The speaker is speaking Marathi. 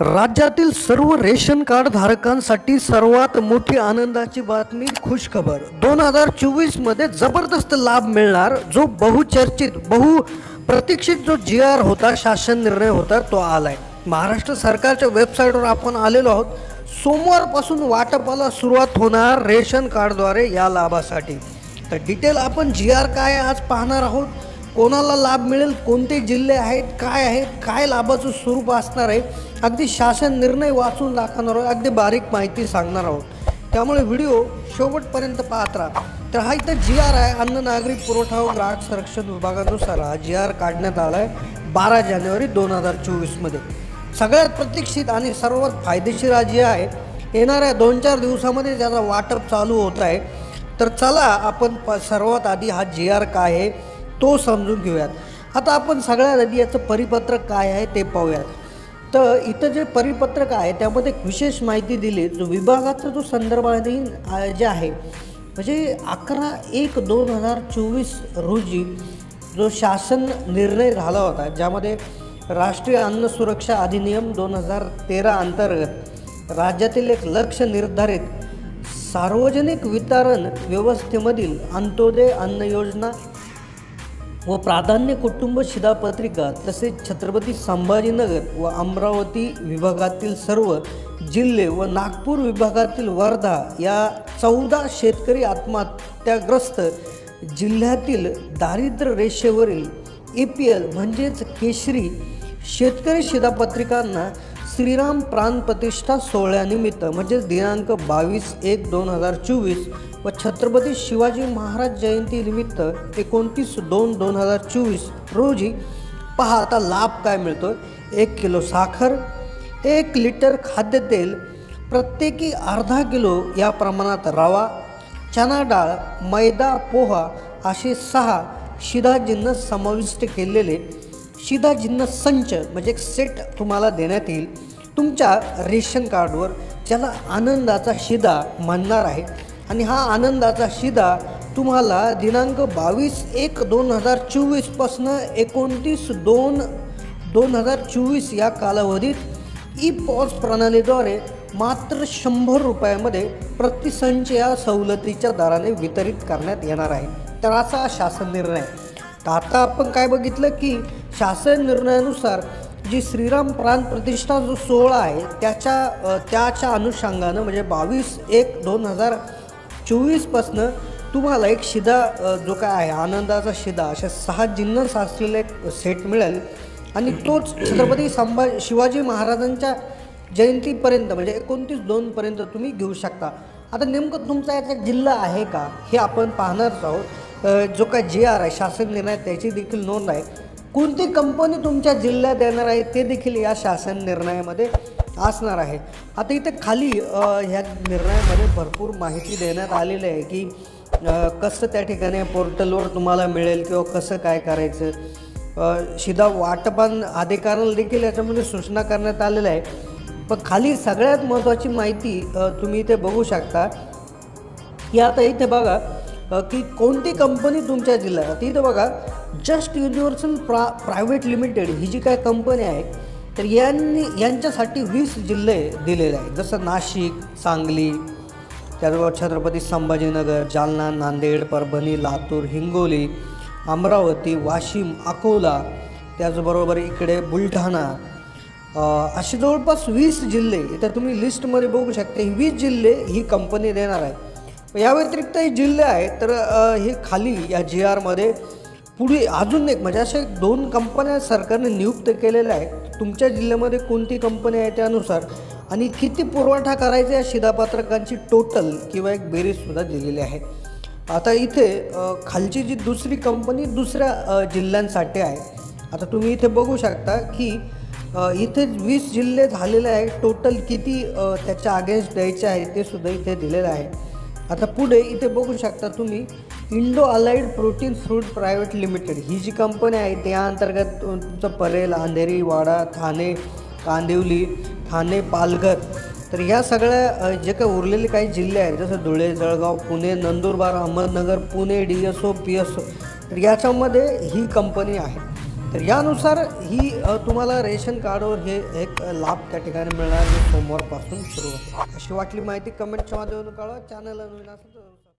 राज्यातील सर्व रेशन कार्ड धारकांसाठी सर्वात मोठी आनंदाची बातमी खुशखबर. दोन हजार चोवीसमध्ये जबरदस्त लाभ मिळणार जो बहुचर्चित बहु प्रतीक्षित जो जी आर होता शासन निर्णय होता तो आलाय. महाराष्ट्र सरकारच्या वेबसाईटवर आपण आलेलो आहोत. सोमवारपासून वाटपाला सुरुवात होणार रेशन कार्डद्वारे या लाभासाठी. तर डिटेल आपण जी आर काय आज पाहणार आहोत? कोणाला लाभ मिळेल कोणते जिल्हे आहेत काय आहेत काय लाभाचं स्वरूप असणार आहे अगदी शासन निर्णय वाचून दाखवणार आहोत अगदी बारीक माहिती सांगणार आहोत. त्यामुळे व्हिडिओ शेवटपर्यंत पाहत राहा. तर हा इथं जी आर आहे अन्न नागरी पुरवठा व ग्राहक संरक्षण विभागानुसार हा जी आर काढण्यात आला आहे बारा जानेवारी दोन हजार चोवीसमध्ये. सगळ्यात प्रतीक्षित आणि सर्वात फायदेशीर हा जी आहे. येणाऱ्या दोन चार दिवसामध्ये त्याचा वाटप चालू होत आहे. तर चला आपण प सर्वात आधी हा जी आर काय आहे तो समजून घेऊयात. आता आपण सगळ्यात आधी याचं परिपत्रक काय आहे ते पाहूयात. तर इथं जे परिपत्रक आहे त्यामध्ये एक विशेष माहिती दिली. जो विभागाचा जो संदर्भ जे आहे. म्हणजे अकरा एक दोन हजार चोवीस रोजी जो शासन निर्णय झाला होता ज्यामध्ये राष्ट्रीय अन्न सुरक्षा अधिनियम दोन हजार तेरा अंतर्गत राज्यातील एक लक्ष निर्धारित सार्वजनिक वितरण व्यवस्थेमधील अंत्योदय अन्न योजना व प्राधान्य कुटुंब शिधापत्रिका तसेच छत्रपती संभाजीनगर व अमरावती विभागातील सर्व जिल्हे व नागपूर विभागातील वर्धा या चौदा शेतकरी आत्महत्याग्रस्त जिल्ह्यातील दारिद्र्य रेषेवरील ए पी एल म्हणजेच केशरी शेतकरी शिधापत्रिकांना श्रीराम प्राण प्रतिष्ठा सोहळ्यानिमित्त म्हणजेच दिनांक बावीस एक दोन हजार चोवीस व छत्रपती शिवाजी महाराज जयंतीनिमित्त एकोणतीस दोन दोन हजार चोवीस रोजी पहा आता लाभ काय मिळतो एक किलो साखर एक लिटर खाद्यतेल प्रत्येकी अर्धा किलो या प्रमाणात रवा चना डाळ मैदा पोहा असे सहा शिदाजिन्न समाविष्ट केलेले शिदाजिन्न संच म्हणजे एक सेट तुम्हाला देण्यात येईल. तुमच्या रेशन कार्डवर ज्याला आनंदाचा शिदा म्हणणार आहे आणि हा आनंदाचा शिदा तुम्हाला दिनांक बावीस एक दोन हजार चोवीसपासनं एकोणतीस दोन दोन हजार चोवीस या कालावधीत ई पॉज प्रणालीद्वारे मात्र शंभर रुपयामध्ये प्रतिसंच या सवलतीच्या दराने वितरित करण्यात येणार आहे तर असा हा शासन निर्णय आहे. तर आता आपण काय बघितलं की शासन निर्णयानुसार जी श्रीराम प्राण प्रतिष्ठा जो सोहळा आहे त्याच्या त्याच्या अनुषंगानं म्हणजे बावीस एक दोन हजार चोवीसपासनं तुम्हाला एक शिदा जो काय आहे आनंदाचा शिदा अशा सहा जिन्नस असलेला एक सेट मिळेल. आणि तोच छत्रपती संभा शिवाजी महाराजांच्या जयंतीपर्यंत म्हणजे एकोणतीस दोनपर्यंत तुम्ही घेऊ शकता. आता नेमकं तुमचा याचा जिल्हा आहे का हे आपण पाहणारच आहोत. जो काय जे आर आहे शासन निर्णय त्याची देखील नोंद आहे. कोणती कंपनी तुमच्या जिल्ह्यात येणार आहे ते देखील या शासन निर्णयामध्ये असणार आहे. आता इथे खाली ह्या निर्णयामध्ये भरपूर माहिती देण्यात आलेली आहे की कसं त्या ठिकाणी पोर्टलवर तुम्हाला मिळेल किंवा कसं काय करायचं. शिधा शिदा वाटपान अधिकाऱ्याला देखील याच्यामध्ये सूचना करण्यात आलेल्या आहे पण खाली सगळ्यात महत्त्वाची माहिती तुम्ही इथे बघू शकता. की आता इथे बघा की कोणती कंपनी तुमच्या जिल्ह्यात? इथं बघा जस्ट युनिव्हर्सल प्रा प्रायव्हेट लिमिटेड ही जी काय कंपनी आहे तर यांनी यांच्यासाठी वीस जिल्हे दिलेले आहेत. जसं नाशिक सांगली त्याचबरोबर छत्रपती संभाजीनगर जालना नांदेड परभणी लातूर हिंगोली अमरावती वाशिम अकोला त्याचबरोबर इकडे बुलढाणा. असे जवळपास वीस जिल्हे तर तुम्ही लिस्टमध्ये बघू शकता ही वीस जिल्हे ही कंपनी देणार आहे. या व्यतिरिक्त हे जिल्हे आहेत तर हे खाली या जी आरमध्ये पुढे अजून एक म्हणजे अशा दोन कंपन्या सरकारने नियुक्त केलेल्या आहेत. तुमच्या जिल्ह्यामध्ये कोणती कंपनी आहे त्यानुसार? आणि किती पुरवठा करायचा या शिधापत्रकांची टोटल किंवा एक बेरीजसुद्धा दिलेली आहे. आता इथे खालची जी दुसरी कंपनी दुसऱ्या जिल्ह्यांसाठी आहे. आता तुम्ही इथे बघू शकता की इथे वीस जिल्हे झालेले आहे टोटल किती त्याच्या अगेन्स्ट द्यायचे आहे ते सुद्धा इथे दिलेलं आहे. आता पुढे इथे बघू शकता तुम्ही Indo allied protein fruit private limited. ही जी कंपनी आहे त्या अंतर्गत तुमचं परेल अंधेरी वाडा ठाणे कांदिवली ठाणे पालघर. तर ह्या सगळ्या जे काही उरलेले काही जिल्हे आहेत जसं Dhule Jalgaon Pune Nandurbar Ahmednagar Pune D S O P S O तर याच्यामध्ये ही कंपनी आहे. तर यानुसार ही तुम्हाला रेशन कार्डवर हे एक लाभ त्या ठिकाणी मिळणार. सोमवारपासून सुरू होते. अशी वाटली माहिती कमेंटच्या माध्यमातून कळवा. चॅनलला नवीन असेल तर